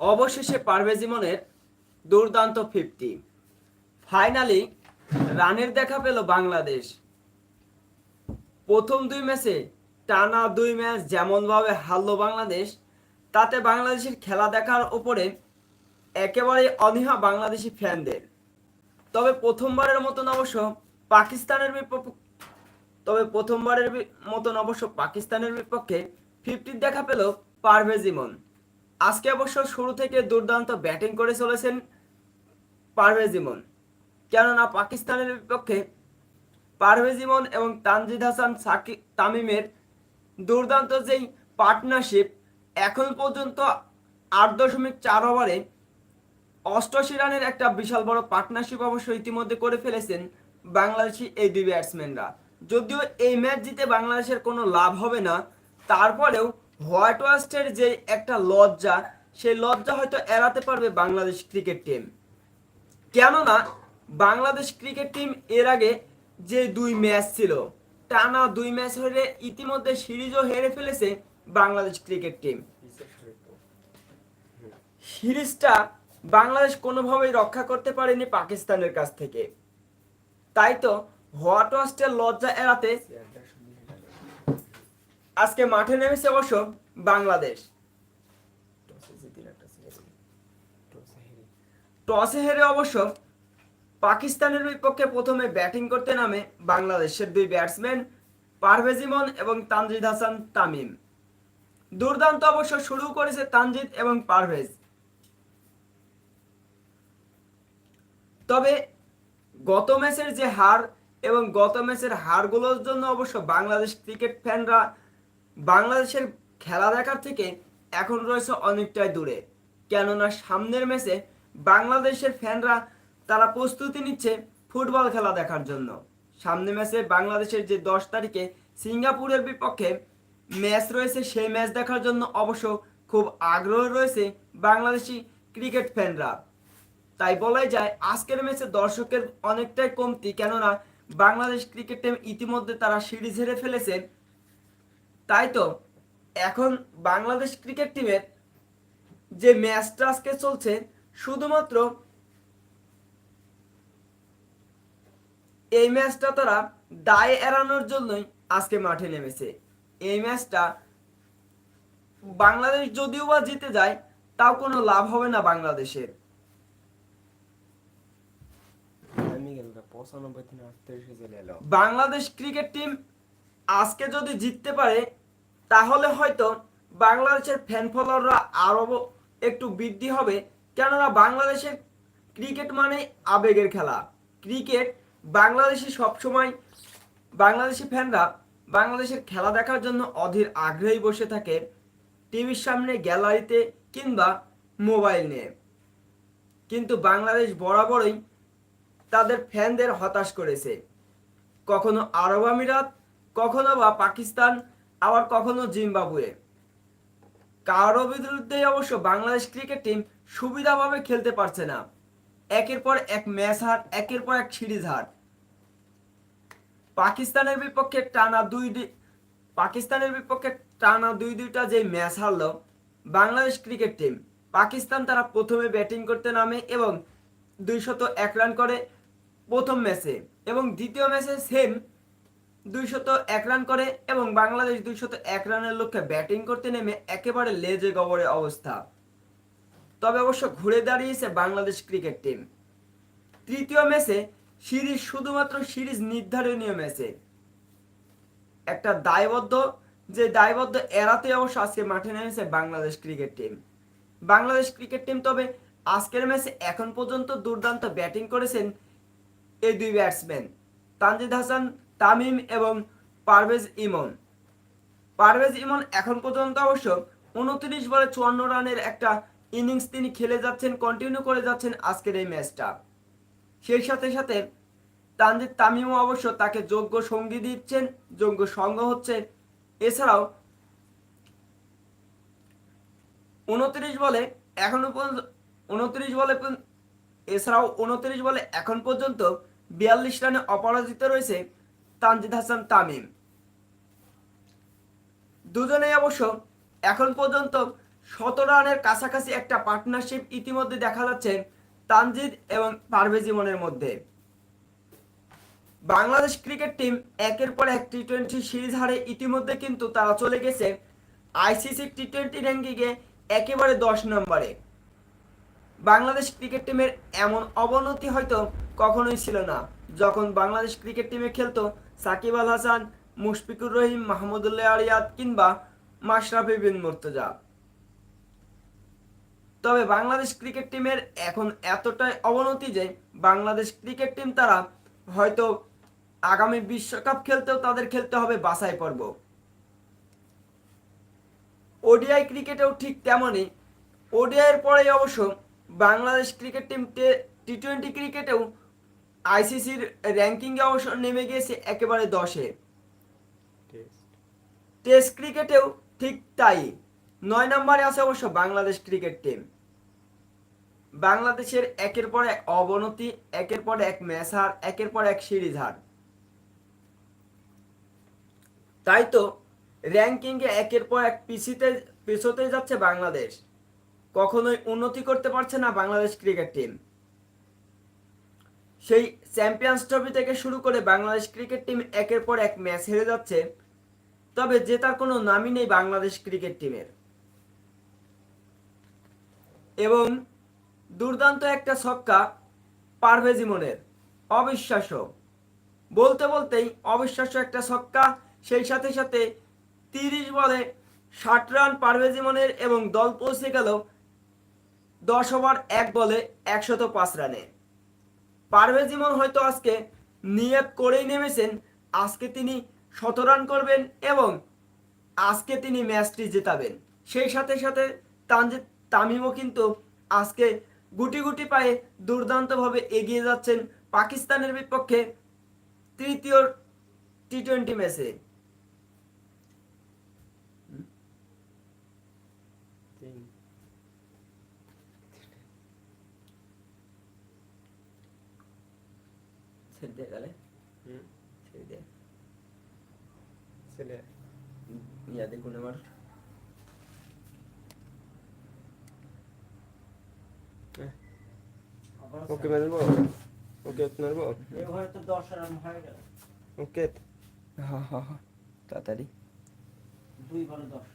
অবশেষে পারভেজ ইমনের দুর্দান্ত ফিফটি। ফাইনালি রানের দেখা পেল বাংলাদেশ। প্রথম দুই ম্যাচে টানা দুই ম্যাচ যেমনভাবে হারলো বাংলাদেশ, তাতে বাংলাদেশের খেলা দেখার ওপরে একেবারে অনীহা বাংলাদেশি ফ্যানদের। তবে প্রথমবারের মতন অবশ্য পাকিস্তানের বিপক্ষ তবে প্রথমবারের মতন অবশ্য পাকিস্তানের বিপক্ষে ফিফটির দেখা পেল পারভেজ ইমন। আজকে অবশ্য শুরু থেকে দুর্দান্ত ব্যাটিং করে চলেছেন পারভেজ ইমন। কেননা পাকিস্তানের বিপক্ষে পারভেজ ইমন এবং তানজিদ হাসান সাকি তামিমের দুর্দান্ত যেই পার্টনারশিপ এখন পর্যন্ত আট দশমিক চার ওভারে অষ্টআশি রানের একটা বিশাল বড় পার্টনারশিপ অবশ্য ইতিমধ্যে করে ফেলেছেন বাংলাদেশি এই দুই ব্যাটসম্যানরা যদিও এই ম্যাচ জিতে বাংলাদেশের কোনো লাভ হবে না, তারপরেও হোয়াইট ওয়াস্টের যে একটা লজ্জা, সেই লজ্জা হয়তো এড়াতে পারবে বাংলাদেশ ক্রিকেট টিম। কেননা, বাংলাদেশ ক্রিকেট টিম এর আগে যে দুই ম্যাচ ছিল, টানা দুই ম্যাচ হেরে ইতিমধ্যে সিরিজও হেরে ফেলেছে বাংলাদেশ ক্রিকেট টিম। সিরিজটা বাংলাদেশ কোনোভাবেই রক্ষা করতে পারেনি পাকিস্তানের কাছ থেকে। তাই তো হোয়াট ওয়াস্টের লজ্জা এড়াতে আজকে মাঠে নেমেছে অবশ্য বাংলাদেশ। টসে হেরে অবশ্য পাকিস্তানের বিপক্ষে প্রথমে ব্যাটিং করতে নামে বাংলাদেশের দুই ব্যাটসম্যান পারভেজ ইমন এবং তানজিদ হাসান তামিম। দুর্দান্ত অবশ্য শুরু করেছে তানজিদ এবং পারভেজ। তবে গত ম্যাচের যে হার এবং গত ম্যাচের হারগুলোর জন্য অবশ্য বাংলাদেশ ক্রিকেট ফ্যানরা বাংলাদেশের খেলা দেখার থেকে এখন রয়েছে অনেকটাই দূরে। কেননা সামনের ম্যাচে বাংলাদেশের ফ্যানরা তারা প্রস্তুতি নিচ্ছে ফুটবল খেলা দেখার জন্য। সামনে ম্যাচে বাংলাদেশের যে দশ তারিখে সিঙ্গাপুরের বিপক্ষে ম্যাচ রয়েছে, সেই ম্যাচ দেখার জন্য অবশ্য খুব আগ্রহ রয়েছে বাংলাদেশি ক্রিকেট ফ্যানরা। তাই বলাই যায়, আজকের ম্যাচে দর্শকের অনেকটাই কমতি, কেননা বাংলাদেশ ক্রিকেট টিম ইতিমধ্যে তারা সিরিজ হেরে ফেলেছে। তাই তো? এখন বাংলাদেশ ক্রিকেট টিমের যে ম্যাচটা আজকে চলছে শুধুমাত্র এই ম্যাচটা তারা দায় এড়ানোর জন্যই আজকে মাঠে নেমেছে। এই ম্যাচটা বাংলাদেশ যদিও বা জিতে যায় তাও কোনো লাভ হবে না বাংলাদেশের। বাংলাদেশ ক্রিকেট টিম আজকে যদি জিততে পারে তাহলে হয়তো বাংলাদেশের ফ্যান ফলোয়াররা আরও একটু বৃদ্ধি হবে। কেননা বাংলাদেশের ক্রিকেট মানে আবেগের খেলা। ক্রিকেট বাংলাদেশে সবসময়, বাংলাদেশি ফ্যানরা বাংলাদেশের খেলা দেখার জন্য অধীর আগ্রহী বসে থাকে টিভির সামনে গ্যালারিতে কিংবা মোবাইল নিয়ে। কিন্তু বাংলাদেশ বরাবরই তাদের ফ্যানদের হতাশ করেছে। কখনো আরব আমিরাত, কখনো বা পাকিস্তান আবার কখনো জিম্বাবুয়ে। কারও বিরুদ্ধে অবশ্য বাংলাদেশ ক্রিকেট টিম সুবিধাভাবে খেলতে পারছে না। একের পর এক ম্যাচ হার, একের পর এক সিরিজ হার। পাকিস্তানের বিপক্ষে টানা দুই পাকিস্তানের বিপক্ষে টানা দুই দুইটা যে ম্যাচ হারলো বাংলাদেশ ক্রিকেট টিম, পাকিস্তান তারা প্রথমে ব্যাটিং করতে নামে এবং দুইশত এক রান করে প্রথম ম্যাচে এবং দ্বিতীয় ম্যাচে সেম দুইশত এক রান করে এবং বাংলাদেশ দুইশত এক রানের লক্ষ্যে ব্যাটিং করতে নেমে একেবারে লেজে গবরে অবস্থা। তবে অবশ্য ঘুরে দাঁড়িয়েছে বাংলাদেশ ক্রিকেট টিম তৃতীয় ম্যাচে সিরিজ শুধুমাত্র সিরিজ নির্ধারণীয় ম্যাচে একটা দায়বদ্ধ, যে দায়বদ্ধ এড়াতে অবশ্য আজকে মাঠে নেমেছে Bangladesh cricket team Bangladesh cricket team তবে আজকের ম্যাচে এখন পর্যন্ত দুর্দান্ত ব্যাটিং করেছেন এই দুই ব্যাটসম্যান তানজিদ হাসান তামিম এবং পারভেজ ইমন। পারভেজ ইমন এখন পর্যন্ত অবশ্য উনত্রিশ বলে চুয়ান্ন রানের একটা ইনিংস তিনি খেলে যাচ্ছেন কন্টিনিউ করে যাচ্ছেন আজকের এই ম্যাচটা। সেই সাথে সাথে তানজিদ তামিমও অবশ্য তাকে যোগ্য সঙ্গী দিচ্ছেন, যোগ্য সঙ্গ হচ্ছে। এছাড়াও উনত্রিশ বলে এখনও পর্যন্ত, উনত্রিশ বলে এছাড়াও উনত্রিশ বলে এখন পর্যন্ত বিয়াল্লিশ রানে অপরাজিত রয়েছে তানজিদ হাসান তামিম। দুজনেই অবশ্য এখন পর্যন্ত শত রানের কাছাকাছি একটা পার্টনারশিপ ইতিমধ্যে দেখা যাচ্ছে তানজিদ এবং পারভেজ ইমনের মধ্যে। বাংলাদেশ ক্রিকেট টিম একের পর এক টি টোয়েন্টি সিরিজ হারে ইতিমধ্যে কিন্তু তারা চলে গেছে আইসিসি টি টোয়েন্টি র্যাঙ্কিংয়ে একেবারে দশ নম্বরে। বাংলাদেশ ক্রিকেট টিমের এমন অবনতি হয়তো কখনোই ছিল না। যখন বাংলাদেশ ক্রিকেট টিমে খেলতো সাকিব আল হাসান, মুশফিকুর রহিম, মাহমুদুল্লাহ আরিয়াদ কিংবা মাশরাফি বিন মুর্তজা। তবে বাংলাদেশ ক্রিকেট টিমের এখন এতটাই অবনতি যে বাংলাদেশ ক্রিকেট টিম তারা হয়তো আগামী বিশ্বকাপ খেলতেও তাদের খেলতে হবে বাছাই পর্ব। ওডিআই ক্রিকেটেও ঠিক তেমনই। ওডিআইয়ের পরেই অবশ্য Bangladesh cricket team T twenty ক্রিকেটেও আইসিসির র্যাঙ্কিংয়ে অবশ্য নেমে গিয়েছে একেবারে দশে। টেস্ট ক্রিকেটেও ঠিক তাই। নয় নম্বরে আছে অবশ্য বাংলাদেশ ক্রিকেট টিম বাংলাদেশের একের পর এক অবনতি একের পর এক ম্যাচ হার একের পর এক সিরিজ হার। তাই তো র্যাঙ্কিংয়ে একের পর এক পিছিতে পিছোতে যাচ্ছে বাংলাদেশ। কখনোই উন্নতি করতে পারছে না বাংলাদেশ ক্রিকেট টিম সেই চ্যাম্পিয়ন্স ট্রফি থেকে শুরু করে বাংলাদেশ ক্রিকেট টিম একের পর এক ম্যাচ হেরে যাচ্ছে, তবে জেতার কোনো নামই নেই বাংলাদেশ ক্রিকেট টিমের এবং দুর্দান্ত একটা ছক্কা পারভেজ ইমনের, অবিশ্বাস্য। বলতে বলতেই অবিশ্বাস্য একটা ছক্কা, সেই সাথে সাথে তিরিশ বলে ষাট রান পারভেজ ইমনের এবং দল পৌঁছে গেল দশ ওভার এক বলে একশত পাঁচ রানে। পারভেজ ইমন হয়তো আজকে নিয়ত করেই নেমেছেন, আজকে তিনি শত রান করবেন এবং আজকে তিনি ম্যাচটি জেতাবেন। সেই সাথে সাথে তানজিদ তামিমও কিন্তু আজকে গুটি গুটি পায়ে দুর্দান্তভাবে এগিয়ে যাচ্ছেন পাকিস্তানের বিপক্ষে তৃতীয় টি টোয়েন্টি ম্যাচে তিন ছেড়ে দিয়ে গেলে হুম। ছেড়ে দিয়ে ছেলে ইয়া দেখুন আমার ওকে মেলবো ওকে দশ রান হয়ে গেল। ওকে। হ্যাঁ হ্যাঁ হ্যাঁ তাড়াতাড়ি। দুই বলে দশ।